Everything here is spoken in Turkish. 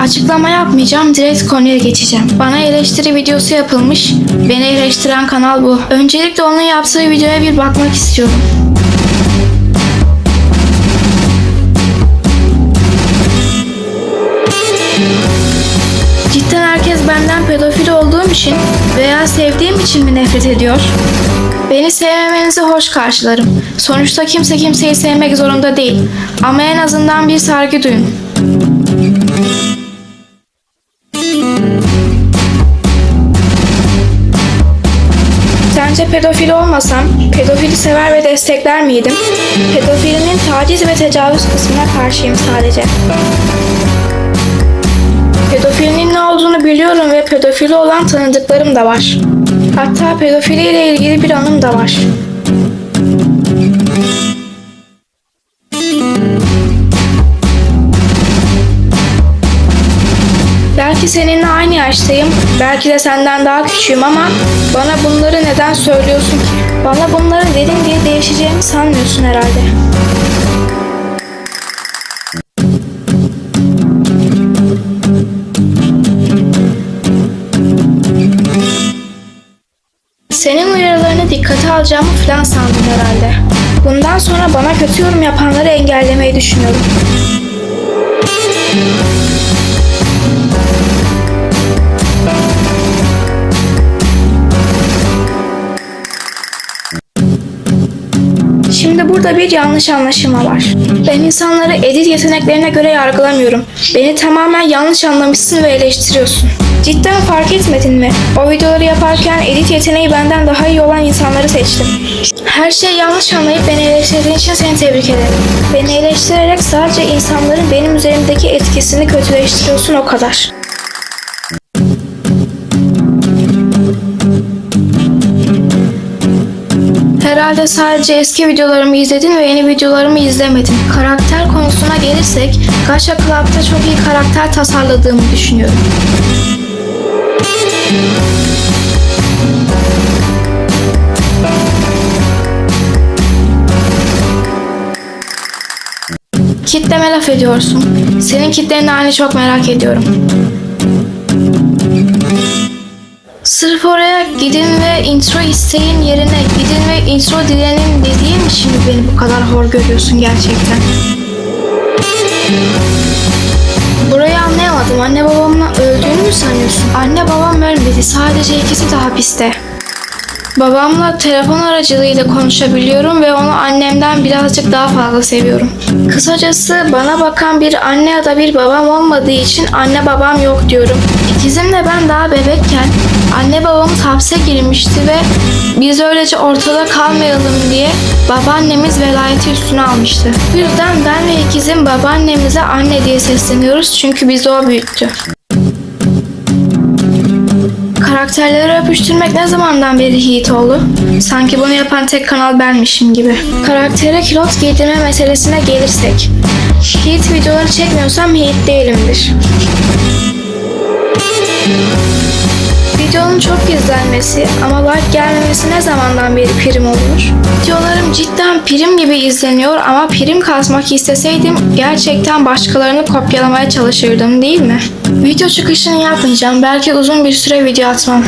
Açıklama yapmayacağım, direkt konuya geçeceğim. Bana eleştiri videosu yapılmış, beni eleştiren kanal bu. Öncelikle onun yaptığı videoya bir bakmak istiyorum. Cidden herkes benden pedofil olduğum için veya sevdiğim için mi nefret ediyor? Beni sevmemenizi hoş karşılarım. Sonuçta kimse kimseyi sevmek zorunda değil. Ama en azından bir saygı duyun. Sence pedofil olmasam pedofili sever ve destekler miydim? Pedofilinin taciz ve tecavüz kısmına karşıyım sadece. Pedofilinin ne olduğunu biliyorum ve pedofili olan tanıdıklarım da var. Hatta pedofiliyle ilgili bir anım da var. Belki seninle aynı yaştayım, belki de senden daha küçüğüm ama bana bunları neden söylüyorsun ki? Bana bunları dedin diye değişeceğimi sanmıyorsun herhalde. Senin uyarılarını dikkate alacağımı falan sandın herhalde. Bundan sonra bana kötü yorum yapanları engellemeyi düşünüyorum. Burada bir yanlış anlaşılma var. Ben insanları edit yeteneklerine göre yargılamıyorum. Beni tamamen yanlış anlamışsın ve eleştiriyorsun. Cidden fark etmedin mi? O videoları yaparken edit yeteneği benden daha iyi olan insanları seçtim. Her şeyi yanlış anlayıp beni eleştirdiğin için seni tebrik ederim. Beni eleştirerek sadece insanların benim üzerimdeki etkisini kötüleştiriyorsun o kadar. Herhalde sadece eski videolarımı izledin ve yeni videolarımı izlemedin. Karakter konusuna gelirsek, Gacha Club'da çok iyi karakter tasarladığımı düşünüyorum. Kitleme laf ediyorsun. Senin kitlenin halini çok merak ediyorum. Sırf oraya gidin ve intro isteyin yerine gidin ve intro dilenin dediğim mi şimdi beni bu kadar hor görüyorsun gerçekten? Burayı anlayamadım. Anne babamla öldüğünü mü sanıyorsun? Anne babam ölmedi. Sadece ikisi de hapiste. Babamla telefon aracılığıyla konuşabiliyorum ve onu annemden birazcık daha fazla seviyorum. Kısacası bana bakan bir anne ya da bir babam olmadığı için anne babam yok diyorum. İkizimle ben daha bebekken anne babamız hapse girmişti ve biz öylece ortada kalmayalım diye babaannemiz velayeti üstüne almıştı. Bu yüzden ben ve ikizim babaannemize anne diye sesleniyoruz çünkü bizi o büyüttü. Karakterleri öpüştürmek ne zamandan beri hit oldu? Sanki bunu yapan tek kanal benmişim gibi. Karaktere kilot giydirme meselesine gelirsek. Hit videoları çekmiyorsam hit değilimdir. Videonun çok izlenmesi ama like gelmemesi ne zamandan beri prim olur? Videolarım cidden prim gibi izleniyor ama prim kasmak isteseydim gerçekten başkalarını kopyalamaya çalışırdım değil mi? Video çıkışını yapmayacağım. Belki uzun bir süre video atmam.